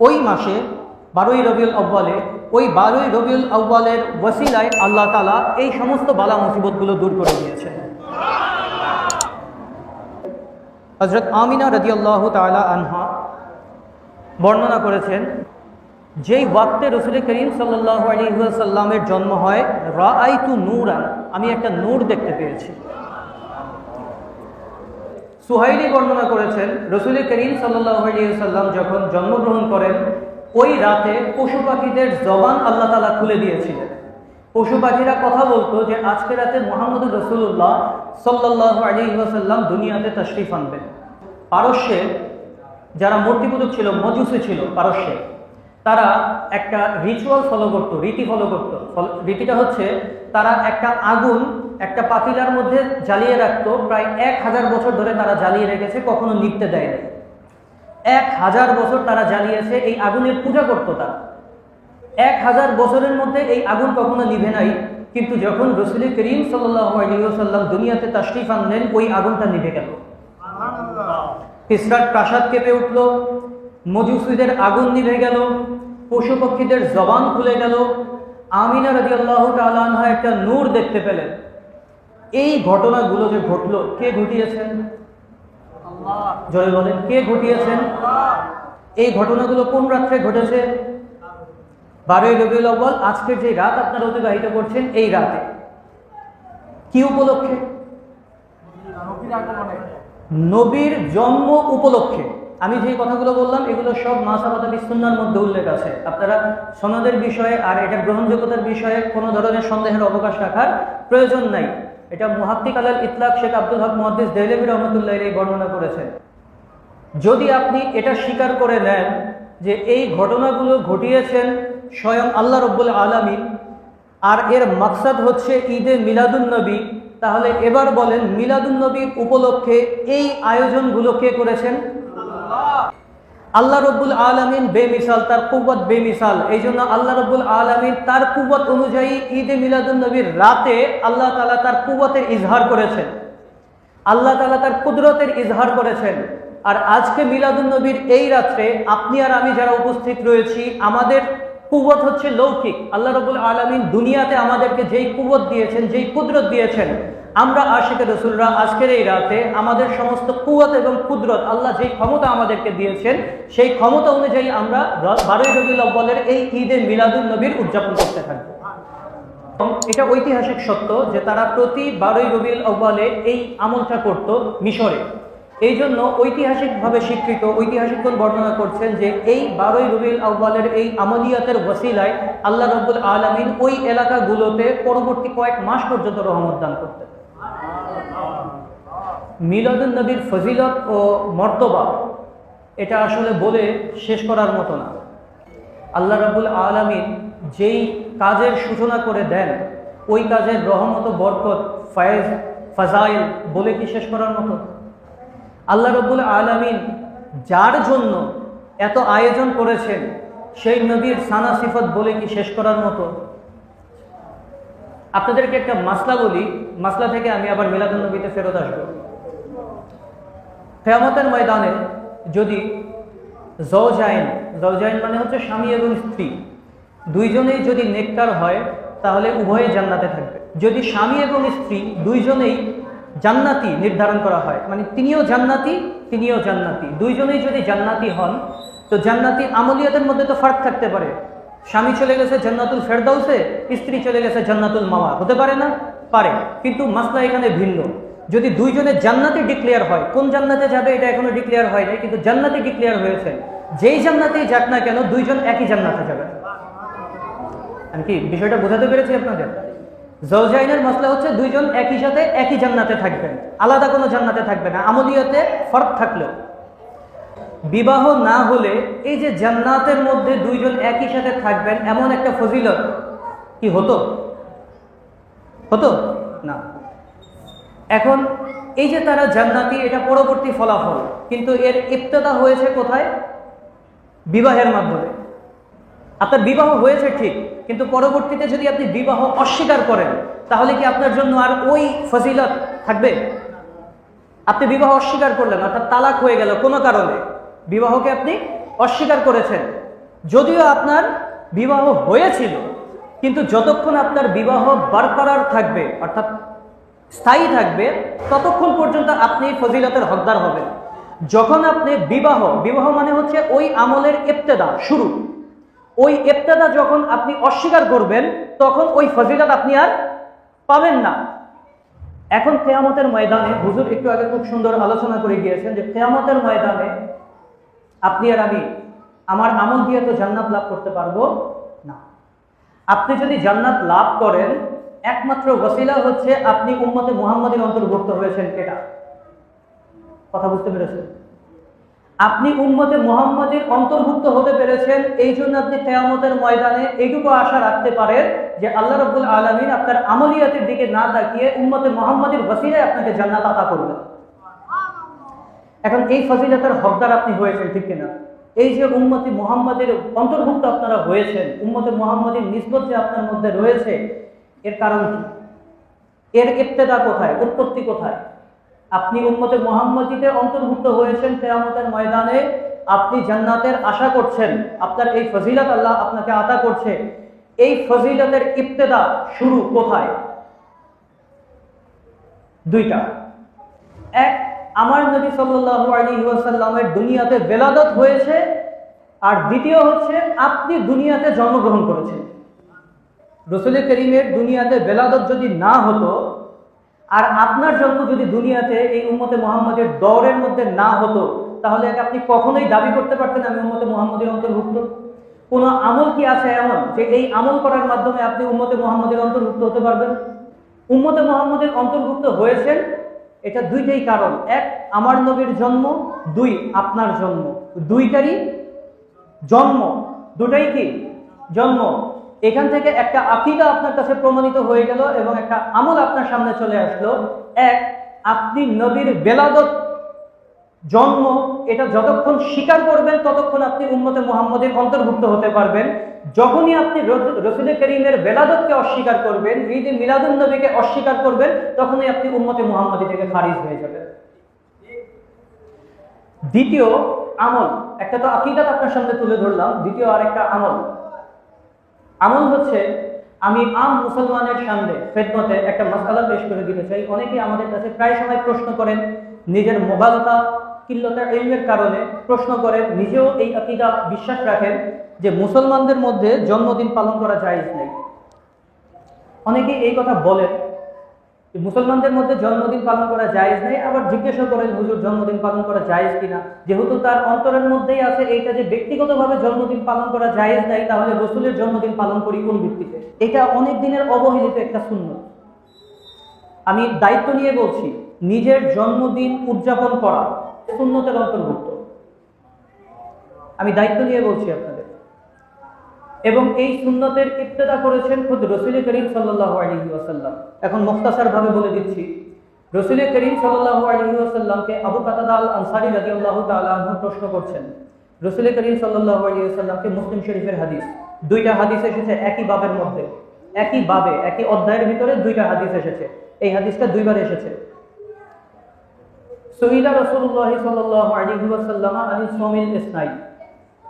ওই মাসে বারোই রবিউল আব্বালে ওই বারোই রবিউল আব্বালের ওয়াসিলায় আল্লাহ তালা এই সমস্ত বালা মুসিবতগুলো দূর করে দিয়েছেন। হজরত আমিনা রদি আল্লাহ তালা আনহা বর্ণনা করেছেন, যেই ওয়াক্তে রসুল করিম সাল্লাহ আলিহাসাল্লামের জন্ম হয় রা আই তু নূরান, আমি একটা নূর দেখতে পেয়েছি। সুহাইলি বর্ণনা করেছেন, রসুল করিম আলিয়াল্লাম যখন জন্মগ্রহণ করেন, ওই রাতে পশু পাখিদের জবান আল্লাহ তালা খুলে দিয়েছিলেন। পশু পাখিরা কথা বলতো যে, আজকে রাতে মোহাম্মদ রসুল্লাহ সাল্লাহ আলী ওয়াসাল্লাম দুনিয়াতে তশরিফ আনবেন। পারস্যে যারা মূর্তিপূজক ছিল, মজুসে ছিল পারস্যে, তারা একটা রিচুয়াল ফলো করতো, রীতি ফলো করতো। রীতিটা হচ্ছে, তারা একটা আগুন একটা পাতিলার মধ্যে জ্বালিয়ে রাখতো প্রায় এক হাজার বছর ধরে তারা জ্বালিয়ে রেখেছে কখনো নিভতে দেয়নি। এক হাজার বছর তারা জ্বালিয়েছে এই আগুনের পূজা করতো তারা। এক হাজার বছরের মধ্যে এই আগুন কখনো নিভে নাই কিন্তু যখন রসুল করিম সাল্লাম দুনিয়াতে তাশরিফ আনলেন ওই আগুনটা নিভে গেল। ইসরাত প্রাসাদ কেঁপে উঠল মজুসিদের আগুন নিভে গেল পশু পক্ষীদের জবান খুলে গেল। আমিনা রদি আল্লাহ তালানহা একটা নূর দেখতে পেলেন। এই ঘটনাগুলো যে ঘটলো, কে ঘটিয়েছেন? জয় বলেন কে ঘটিয়েছেন? এই ঘটনাগুলো কোন রাত্রে ঘটেছে? বারোই রবিউল আব্বাল আজকের যে রাত আপনারা অতিবাহিত করছেন, এই রাতে। কি উপলক্ষে? নবীর জন্ম উপলক্ষে। আমি যে কথাগুলো বললাম, এগুলো সব মাসাবাদা বিস্তুন্নার মধ্যে উল্লেখ আছে। আপনারা সনদের বিষয়ে আর এটা গ্রহণযোগ্যতার বিষয়ে কোনো ধরনের সন্দেহের অবকাশ রাখার প্রয়োজন নাই। এটা মুহাক্কিক আলাল ইতলাক শেখ আব্দুল হক মহাদ্দিস দেহলেবী রহমতুল্লাহ এই বর্ণনা করেছেন। যদি আপনি এটা স্বীকার করে নেন যে এই ঘটনাগুলো ঘটিয়েছেন স্বয়ং আল্লাহ রব্বুল আলমী আর এর মাকসাদ হচ্ছে ঈদে মিলাদুন্নবী তাহলে এবার বলেন মিলাদুন্নবীর উপলক্ষে এই আয়োজনগুলো কে করেছেন? আল্লাহ রব্বুল আলমিন বেমিসাল, তার কুবত বেমিসাল। এই জন্য আল্লাহ রব্বুল আলমিন তার কুবত অনুযায়ী ঈদে মিলাদুন্নবীর রাতে আল্লাহ তালা তার কুব্বতের ইজহার করেছেন। আল্লাহ তালা তার কুদরতের ইজহার করেছেন। আর আজকে মিলাদুন্নবীর এই রাত্রে আপনি আর আমি যারা উপস্থিত রয়েছি, আমাদের কুবত হচ্ছে লৌকিক। আল্লাহ রবুল আলমিন দুনিয়াতে আমাদেরকে যেই কুবত দিয়েছেন, যেই কুদরত দিয়েছেন আমরা আশিকে রসুলরা আজকের এই রাতে আমাদের সমস্ত কুয়াত এবং কুদরত, আল্লাহ যেই ক্ষমতা আমাদেরকে দিয়েছেন, সেই ক্ষমতা অনুযায়ী আমরা বারোই রবিউল আব্বালের এই ঈদের মিলাদুল নবীর উদযাপন করতে থাকব। এটা ঐতিহাসিক সত্য যে তারা প্রতি বারোই রবিউল আব্বালে এই আমলটা করত মিশরে। এই জন্য ঐতিহাসিকভাবে স্বীকৃত, ঐতিহাসিকগণ বর্ণনা করছেন যে এই বারোই রবিউল আব্বালের এই আমলিয়াতের ওসিলায় আল্লাহ রব্বুল আলমিন ওই এলাকাগুলোতে পরবর্তী কয়েক মাস পর্যন্ত রহমত দান করতেন। মিলাদুল নবীর ফজিলত ও মর্তবা, এটা আসলে বলে শেষ করার মতো না। আল্লাহ রাবুল আলমিন যেই কাজের সূচনা করে দেন, ওই কাজের রহমত বরকত, ফায়েজ, ফাজাইল বলে কি শেষ করার মতো? আল্লাহ রব্বুল আলমিন যার জন্য এত আয়োজন করেছেন, সেই নবীর সানা সিফত বলে কি শেষ করার মতো? আপনাদেরকে একটা মাসলা বলি। মাসলা থেকে আমি আবার মিলাদুল নবীতে ফেরত আসব। কেয়ামতের ময়দানে যদি জজাইন জজাইন মানে হচ্ছে স্বামী এবং স্ত্রী, দুইজনেই যদি নেককার হয়, তাহলে উভয়ে জান্নাতে থাকবে। যদি স্বামী এবং স্ত্রী দুইজনেই জান্নাতি নির্ধারণ করা হয় মানে তিনিও জান্নাতি তিনিও জান্নাতি, দুইজনেই যদি জান্নাতি হন, তো জান্নাতি আমলিয়াতের মধ্যে তো ফার্ক থাকতে পারে। স্বামী চলে গেছে জান্নাতুল ফেরদাউসে, স্ত্রী চলে গেছে জান্নাতুল মামা হতে পারে না? পারে, কিন্তু মাসলা এখানে ভিন্ন। যদি দুইজনে জান্নাতি ডিক্লেয়ার হয়, কোন জান্নাতে যাবে এটা এখনও ডিক্লেয়ার হয় নাই, কিন্তু জান্নাতি ডিক্লেয়ার হয়েছে। যেই জান্নাতেই যাক না কেন, দুইজন একই জান্নাতে যাবে। আমি কি বিষয়টা বোঝাতে পেরেছি আপনাদের? জৌজাইনের মশলা হচ্ছে দুইজন একই সাথে একই জান্নাতে থাকবেন। আলাদা কোনো জান্নাতে থাকবে না। আমলিয়তে ফরক থাকলেও। বিবাহ না হলে এই যে জান্নাতের মধ্যে দুইজন একই সাথে থাকবেন, এমন একটা ফজিলত কি হতো? হতো? না। এখন এই যে তারা জান্নাতি, এটা পরবর্তী ফলাফল। কিন্তু এর ইফতদা হয়েছে কোথায়? বিবাহের মাধ্যমে। আপনার বিবাহ হয়েছে ঠিক, কিন্তু পরবর্তীতে যদি আপনি বিবাহ অস্বীকার করেন, তাহলে কি আপনার জন্য আর ওই ফজিলত থাকবে? আপনি বিবাহ অস্বীকার করলেন, অর্থাৎ তালাক হয়ে গেল কোনো কারণে। বিবাহকে আপনি অস্বীকার করেছেন। যদিও আপনার বিবাহ হয়েছিল কিন্তু যতক্ষণ আপনার বিবাহ বারকরার থাকবে, অর্থাৎ স্থায়ী থাকবে, ততক্ষণ পর্যন্ত আপনি ফজিলতের হকদার হবেন। যখন আপনি বিবাহ বিবাহ মানে হচ্ছে ওই আমলের ইবতেদা, শুরু। ওই ইবতেদা যখন আপনি অস্বীকার করবেন, তখন ওই ফজিলত আপনি আর পাবেন না। এখন কেয়ামতের ময়দানে, হুজুর একটু আগে খুব সুন্দর আলোচনা করে গিয়েছেন যে কেয়ামতের ময়দানে আপনি আর আমি, আমার আমল দিয়ে তো জান্নাত লাভ করতে পারব না। আপনি যদি জান্নাত লাভ করেন, একমাত্র ওসিলা হচ্ছে আপনি উম্মতে মুহাম্মাদের অন্তর্ভুক্ত হয়েছেন এটা কথা বুঝতে পেরেছেন? আপনি উম্মতে মুহাম্মাদের অন্তর্ভুক্ত হতে পেরেছেন এই জন্য আপনি কেয়ামতের ময়দানে এইটুকু আশা রাখতে পারেন যে আল্লাহ রব্বুল আলমিন আপনার আমলিয়াতের দিকে না তাকিয়ে উম্মতে মুহাম্মাদের ওসিলায় আপনাকে জান্নাত আতা করবেন। এখন এই ফজিলতের হকদার আপনি হয়েছেন, ঠিক কিনা? এই যে উম্মতি মোহাম্মদের অন্তর্ভুক্ত আপনারা হয়েছেন, উম্মতে মোহাম্মদের নিসবত যে আপনার মধ্যে রয়েছে, এর কারণ কি? এর ইবতেদা কোথায়? উৎপত্তি কোথায়? আপনি উম্মতে মোহাম্মদীতে অন্তর্ভুক্ত হয়েছেন কেয়ামতের ময়দানে, আপনি জান্নাতের আশা করছেন, আপনার এই ফজিলত আল্লাহ আপনাকে আতা করছে। এই ফজিলতের ইবতেদা শুরু কোথায়? দুইটা। এক আমার নবী সাল্লাল্লাহু আলাইহি ওয়াসাল্লামের দুনিয়াতে বেলাদত হয়েছে, আর দ্বিতীয় হচ্ছে আপনি দুনিয়াতে জন্মগ্রহণ করেছেন। রসুল করিমের দুনিয়াতে বেলাদত যদি না হতো, আর আপনার জন্ম যদি দুনিয়াতে এই উম্মতে মোহাম্মদের দৌড়ের মধ্যে না হতো, তাহলে আপনি কখনোই দাবি করতে পারতেন আমি উম্মতে মোহাম্মদের অন্তর্ভুক্ত? কোনো আমল কি আছে এমন যে এই আমল করার মাধ্যমে আপনি উম্মতে মোহাম্মদের অন্তর্ভুক্ত হতে পারবেন? উম্মতে মোহাম্মদের অন্তর্ভুক্ত হয়েছেন এটা দুইটাই কারণ। এক, আমার নবীর জন্ম, দুই, আপনার জন্ম। দুইটারই জন্ম। দুটাই কি? জন্ম। এখান থেকে একটা আকিদা আপনার কাছে প্রমাণিত হয়ে গেল এবং একটা আমল আপনার সামনে চলে আসলো। এক, আপনি নবীর বেলাদত জন্ম, এটা যতক্ষণ স্বীকার করবেন, ততক্ষণ আপনি উম্মতে মোহাম্মদের অন্তর্ভুক্ত হতে পারবেন। যখনই আপনি রসুল করিমের বেলাদতকে অস্বীকার করবেন, ঈদ মিলাদুল নবীকে অস্বীকার করবেন, তখনই আপনি উম্মতে মোহাম্মদী থেকে খারিজ হয়ে যাবেন। দ্বিতীয় আমল, একটা তো আকিদাত আপনার সামনে তুলে ধরলাম, দ্বিতীয় আরেকটা আমল। আমল হচ্ছে, আমি আম মুসলমানের সামনে ফেদমতে একটা মশালা পেশ করে দিতে চাই। অনেকেই আমাদের কাছে প্রায় সময় প্রশ্ন করেন, নিজের মোবালতা কিল্লতা এলমের কারণে প্রশ্ন করেন, নিজেও এই আকিদা বিশ্বাস রাখেন। যে মুসলমানদের মধ্যে জন্মদিন পালন করা জায়েজ নেই। অনেকেই এই কথা বলেন মুসলমানদের মধ্যে জন্মদিন পালন করা জায়েজ নেই, আবার জিজ্ঞাসা করেন, হুজুর, জন্মদিন পালন করা জায়েজ কিনা? যেহেতু তার অন্তরের মধ্যেই আছে এইটা যে ব্যক্তিগতভাবে জন্মদিন পালন করা জায়েজ নাই, তাহলে রসুলের জন্মদিন পালন করি কোন ভিত্তিতে? এটা অনেক দিনের অবহেলিত একটা শূন্য আমি দায়িত্ব নিয়ে বলছি, নিজের জন্মদিন উদযাপন করা শূন্যতের অন্তর্ভুক্ত। আমি দায়িত্ব নিয়ে বলছি আপনাদের। এবং এই সুন্নতের ইবতেদা করেছেন খুদ রসুল করিম সাল্লাহ আলী ওয়াসাল্লাম। এখন মুক্তাসার ভাবে বলে দিচ্ছি, রসুল করিম সাল্লাহ আলী আবু কাতাদা আল আনসারি রাজি আল্লাহ তালু প্রশ্ন করছেন, রসুল করিম সাল্লাহ আলী মুসলিম শরীফের হাদিস, দুইটা হাদিস এসেছে একই বাবের মধ্যে, একই বাবে, একই অধ্যায়ের ভিতরে দুইটা হাদিস এসেছে, এই হাদিসটা দুইবার এসেছে। সহিদা রসুল্লাহ সাল্লাহ আলী আলী সমিল ইসনাই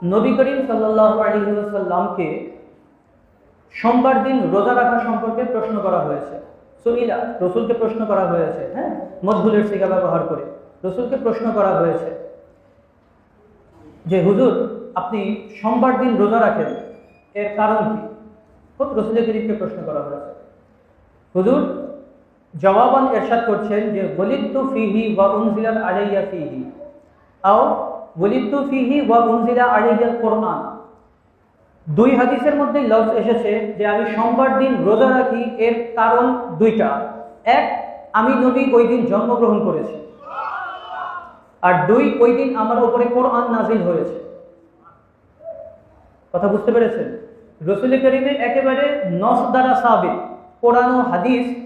নবী করিম সাল্লামকে সোমবার দিন রোজা রাখা সম্পর্কে প্রশ্ন করা হয়েছে। সহিলা রসুলকে প্রশ্ন করা হয়েছে হ্যাঁ? মধুলের শিকা ব্যবহার করে রসুলকে প্রশ্ন করা হয়েছে যে, হুজুর, আপনি সোমবার দিন রোজা রাখেন, এর কারণ কি? খুব রসুল করিমকে প্রশ্ন করা হয়েছে। হুজুর জবাবান এরশাদ করছেন যে বলিদ্দু ফিহি বা উনজিলাল আলাইয়া ফিহি। আও বলিদ্দু ফিহি ওয়া উনজিলা আলাইয়াল কোরআন দুই হাদিসের মধ্যে লফজ এসেছে যে আমি সোমবার দিন রোজা রাখি, এর কারণ দুইটা। এক, আমি নবী ওই দিন জন্মগ্রহণ করেছি। আর দুই, ওই দিন আমার উপরে কোরআন নাজিল হয়েছে। কথা বুঝতে পেরেছেন? রসুল করিমের একেবারে নস দ্বারা সাবিক কোরআন ও হাদিস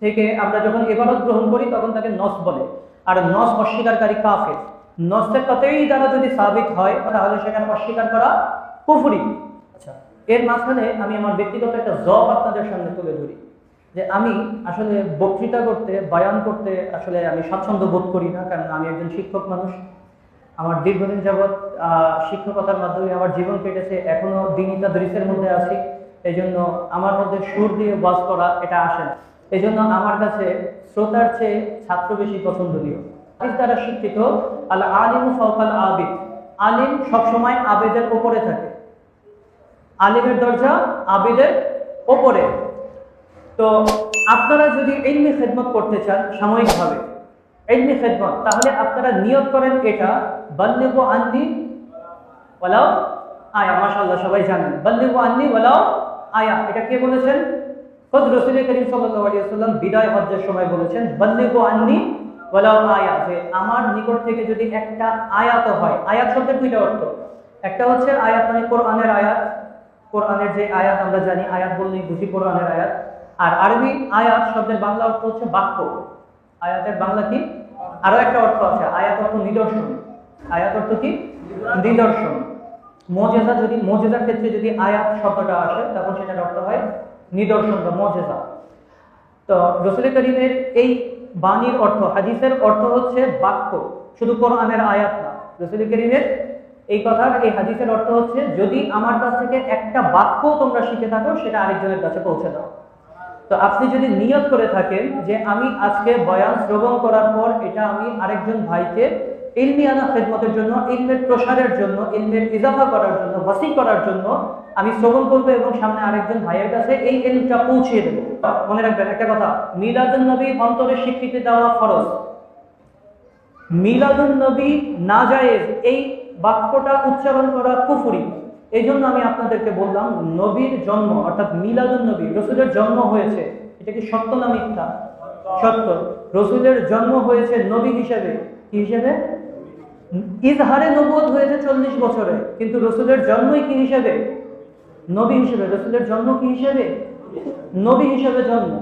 থেকে আমরা যখন এবারত গ্রহণ করি, তখন তাকে নস বলে। আর নস অস্বীকারী কাফে নসের কথাই দ্বারা যদি সাবিত হয়, তাহলে সেখানে অস্বীকার করা কুফুরি। আচ্ছা এর মাঝখানে আমি আমার ব্যক্তিগত একটা জব আপনাদের সামনে তুলে ধরি। যে আমি আসলে বক্তৃতা করতে, বায়ান করতে আসলে আমি স্বাচ্ছন্দ্য বোধ করি না, কারণ আমি একজন শিক্ষক মানুষ। আমার দীর্ঘদিন যাবৎ শিক্ষকতার মাধ্যমে আমার জীবন কেটেছে, এখনও দিনিতা দৃশ্যের মধ্যে আছি। এই জন্য আমার মধ্যে সুর দিয়ে বাস করা, এটা আসে না। এই জন্য আমার কাছে শ্রোতার চেয়ে ছাত্র বেশি পছন্দনীয়। দ্বারা শিক্ষিত আল আলিম ফৌকাল আবিদ। আলিম সবসময় আবেদের উপরে থাকে। আলিমের দরজা আবিদের ওপরে তো আপনারা যদি এমনি খেদমত করতে চান সাময়িকভাবে এমনি খেদমত, তাহলে আপনারা নিয়ত করেন এটা বাল্লিব আন্নি ওয়ালাও আয়া। মাশাআল্লাহ, সবাই জানেন। বাল্লিব আন্নি ওয়ালাও আয়া। এটা কে বলেছেন? খোদ রসুল করিম সাল্লাল্লাহু আলাইহি ওয়াসাল্লাম বিদায় হজ্জের সময় বলেছেন বাল্লিব আন্নি ওয়ালাও আয়া, যে আমার নিকট থেকে যদি একটা আয়াত হয়, আয়াত শব্দের দুইটা অর্থ। একটা হচ্ছে আয়াত মানে কোরআনের আয়াত। কোরআনের যে আয়াত আমরা জানি, আয়াত বললেই বুঝি কোরআনের আয়াত। আর আরবি আয়াত শব্দের বাংলা অর্থ হচ্ছে বাক্য। আয়াতের বাংলা কি? আরও একটা অর্থ আছে, আয়াত অর্থ নিদর্শন। আয়াত অর্থ কি? নিদর্শন। মজেজা যদি, মজেজার ক্ষেত্রে যদি আয়াত শব্দটা আসে, তখন সেটার অর্থ হয় নিদর্শন বা মজেজা। তো রসুল করিমের এই বাণীর অর্থ, হাদিসের অর্থ হচ্ছে বাক্য, শুধু কোরআনের আয়াত না। রসুল করিমের এই কথার, এই হাদিসের অর্থ হচ্ছে, যদি আমার কাছ থেকে একটা বাক্য তোমরা শিখে থাকো, সেটা আরেকজনের কাছে পৌঁছে দাও। তো আপনি যদি নিয়ত করে থাকেন যে আমি আজকে বয়ান শ্রবণ করার পর এটা আমি আরেকজন ভাইকে ইলমিয়ানা খেদমতের জন্য, ইলমের প্রসারের জন্য, ইলমের ইজাফা করার জন্য, ওয়াসি করার জন্য আমি শ্রবণ করব এবং সামনে আরেকজন ভাইয়ের কাছে এই ইলমটা পৌঁছিয়ে দেবো। মনে রাখবেন, একটা কথা মিলাদুল নবী অন্তরে স্বীকৃতি দেওয়া ফরজ। মিলাদুল নবী না জায়েজ এই বাক্যটা উচ্চারণ করা কুফুরি। এই জন্য আমি আপনাদেরকে বললাম, নবীর জন্ম, অর্থাৎ মিলাদুল নবী রসুলের জন্ম হয়েছে। এটা কি সত্য না মিথ্যা? সত্য। রসুলের জন্ম হয়েছে নবী হিসেবে। কি হিসেবে? ইজহারে নবুয়ত হয়েছে চল্লিশ বছরে। কিন্তু রসুলের জন্মই কি হিসেবে? নবী হিসেবে, রসুলের জন্ম কি হিসেবে? নবী হিসেবে জন্ম।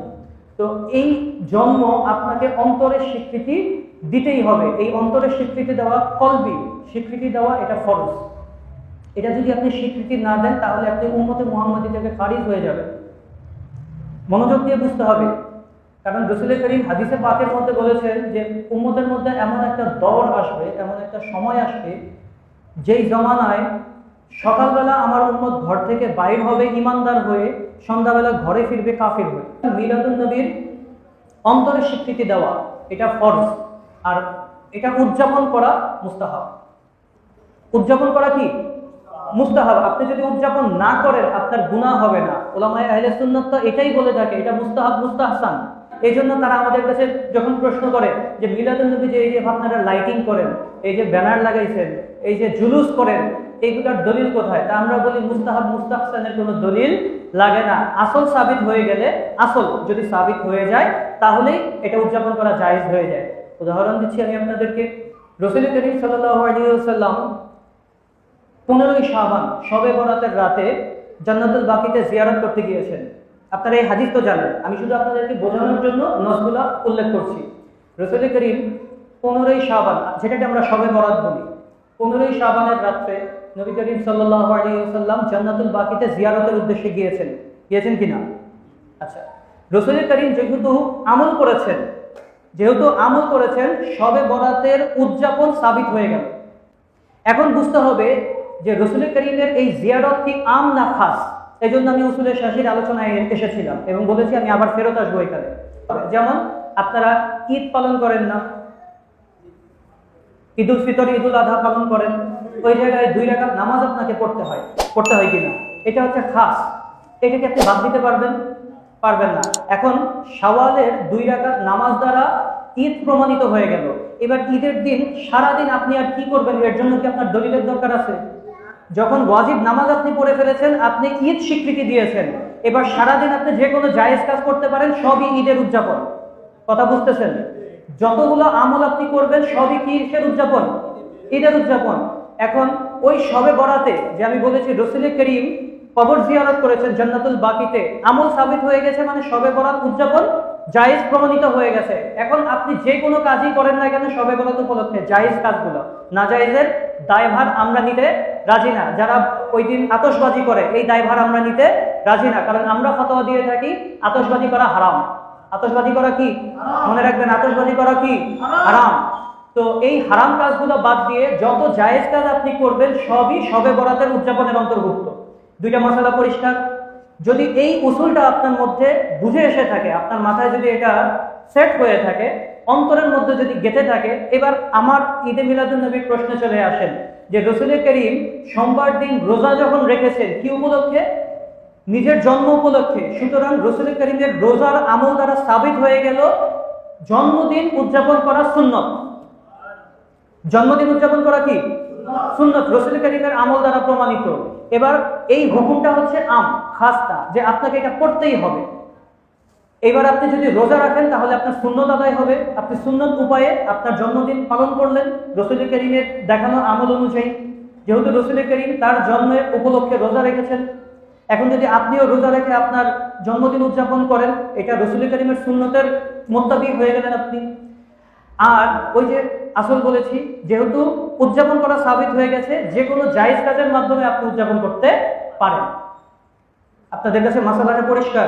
তো এই জন্ম আপনাকে অন্তরের স্বীকৃতি দিতেই হবে। এই অন্তরের স্বীকৃতি দেওয়া কলবি, স্বীকৃতি দেওয়া এটা ফরজ। এটা যদি আপনি স্বীকৃতি না দেন, তাহলে আপনি উন্মতে মোহাম্মদী থেকে খারিজ হয়ে যাবে মনোযোগ দিয়ে বুঝতে হবে। কারণ রসুল করিম হাদিসে পাকের মধ্যে বলেছেন যে, উম্মতের মধ্যে এমন একটা দৌড় আসবে, এমন একটা সময় আসবে, যেই জমানায় সকালবেলা আমার উম্মত ঘর থেকে বাইর হবে ইমানদার হয়ে সন্ধ্যাবেলা ঘরে ফিরবে, কাফির হয়ে। মিলাদুল নবীর অন্তরের স্বীকৃতি দেওয়া, এটা ফরজ। আর এটা উদযাপন করা মুস্তাহাব। উদযাপন করা কি? মুস্তাহাব। আপনি যদি উদযাপন না করেন, আপনার গুনাহ হবে না। ওলামায় আহলে সুন্নাত তো এটাই বলে থাকে, এটা মুস্তাহাব, মুস্তাহসান। এই জন্য তারা আমাদের কাছে যখন প্রশ্ন করে যে মিলাদুল নবী যে এই যে আপনারা লাইটিং করেন, এই যে ব্যানার লাগাইছেন, এই যে জুলুস করেন এইগুলোর দলিল কোথায়? তা আমরা বলি মুস্তাহাব মুস্তাহসানের কোনো দলিল লাগে না। আসল সাবিত হয়ে গেলে, আসল যদি সাবিত হয়ে যায়, তাহলেই এটা উদযাপন করা জায়েজ হয়ে যায়। উদাহরণ দিচ্ছি আমি আপনাদেরকে। রসুল করিম সাল্লাম পনেরোই শাহবান শবে বরাতের রাতে জান্নাতুল বাকিতে জিয়ারত করতে গিয়েছেন। আপনারা এই হাদিস তো জানেন। আমি শুধু আপনাদেরকে বোঝানোর জন্য নসগুলা উল্লেখ করছি। রসুল করিম পনেরোই শাহবান যেটাকে আমরা শবে বরাত বলি, পনেরোই শাহবানের রাত্রে নবী করিম সাল্লাহ আলী সাল্লাম জান্নাতুল বাকিতে জিয়ারতের উদ্দেশ্যে গিয়েছেন। গিয়েছেন কিনা? আচ্ছা রসুল করিম যেহেতু আমল করেছেন, যেহেতু আমল করেছেন শবে বরাতের উদযাপন সাবিত হয়ে গেল। এখন বুঝতে হবে যে রসুল করিমের এই জিয়ারত কি আম না খাস? এই জন্য আমি উসুলের শাসির আলোচনায় এসেছিলাম এবং বলেছি আমি আবার ফেরত আসব এখানে। যেমন, আপনারা ঈদ পালন করেন না। ঈদ উল ফিতর ঈদ উল আধা পালন করেন। ওই জায়গায় দুই রাকাত নামাজ আপনাকে পড়তে হয়। পড়তে হয় কিনা? এটা হচ্ছে খাস। এটাকে আপনি বাদ দিতে পারবেন? পারবেন না। এখন শাওয়ালের দুই রাকাত নামাজ দ্বারা ঈদ প্রমাণিত হয়ে গেল। এবার ঈদের দিন সারাদিন আপনি আর কি করবেন? এর জন্য কি আপনার দলিলের দরকার আছে? যখন ওয়াজিব নামাজ আপনি পড়ে ফেলেছেন, আপনি ঈদ স্বীকৃতি দিয়েছেন। এবার সারাদিন আপনি যে কোনো জায়েজ কাজ করতে পারেন, সবই ঈদের উদযাপন। কথা বুঝতেছেন? যতগুলো আমল আপনি করবেন, সবই কিসের উদযাপন? ঈদের উদযাপন। এখন ওই সবে বরাতে যে আমি বলেছি রসুল করিম কবর জিয়ারত করেছেন জান্নাতুল বাকিতে আমল সাবিত হয়ে গেছে মানে সবে বরাত উদযাপন জায়েজ প্রমাণিত হয়ে গেছে। এখন আপনি যে কোনো কাজই করেন না কেন সবে বরাত উপলক্ষে জায়েজ কাজগুলো। না জায়েজের দায়ভার আমরা নিতে রাজি না। যারা ওই দিন আতশবাজি করে এই দায়ভার আমরা নিতে রাজি না। কারণ আমরা ফতোয়া দিয়ে থাকি আতশবাজি করা হারাম। আতশবাজি করা কি? মনে রাখবেন আতশবাজি করা কি? হারাম। তো এই হারাম কাজগুলো বাদ দিয়ে যত জায়েজ কাজ আপনি করবেন, সবই সবে বরাতের উদযাপনের অন্তর্ভুক্ত। দুইটা মশলা পরিষ্কার। যদি এই উসুলটা আপনার মধ্যে বুঝে এসে থাকে, আপনার মাথায় যদি এটা সেট হয়ে থাকে, অন্তরের মধ্যে যদি গেঁথে থাকে, এবার আমার ঈদে মিলাদুল নবীর প্রশ্নে চলে আসেন যে, রসুল করিম সোমবার দিন রোজা যখন রেখেছেন, কি উপলক্ষে? নিজের জন্ম উপলক্ষে। সুতরাং রসুল করিমের রোজার আমল দ্বারা সাবিত হয়ে গেল জন্মদিন উদযাপন করা সুন্নত। জন্মদিন উদযাপন করা কি? সুন্নত রসুল করিমের আমল দ্বারা প্রমাণিত। এবার এই হুকুমটা হচ্ছে আম, খাস্তা, যে আপনাকে এটা করতেই হবে। এবার আপনি যদি রোজা রাখেন, তাহলে আপনার সুন্নত আদায় হবে। আপনি সুন্নত উপায়ে আপনার জন্মদিন পালন করলেন। রসুল করিমের দেখানো আমল অনুযায়ী, যেহেতু রসুল করিম তার জন্মের উপলক্ষে রোজা রেখেছেন, এখন যদি আপনিও রোজা রেখে আপনার জন্মদিন উদযাপন করেন, এটা রসুল করিমের সুন্নতের মোত্তাবিক হয়ে গেলেন আপনি। আর ওই যে আসল বলেছি, যেহেতু উদযাপন করা সাবিত হয়ে গেছে যে কোনো জায়জ কাজের মাধ্যমে আপনি উদযাপন করতে পারেন। আপনাদের কাছে মাসালাটা পরিষ্কার।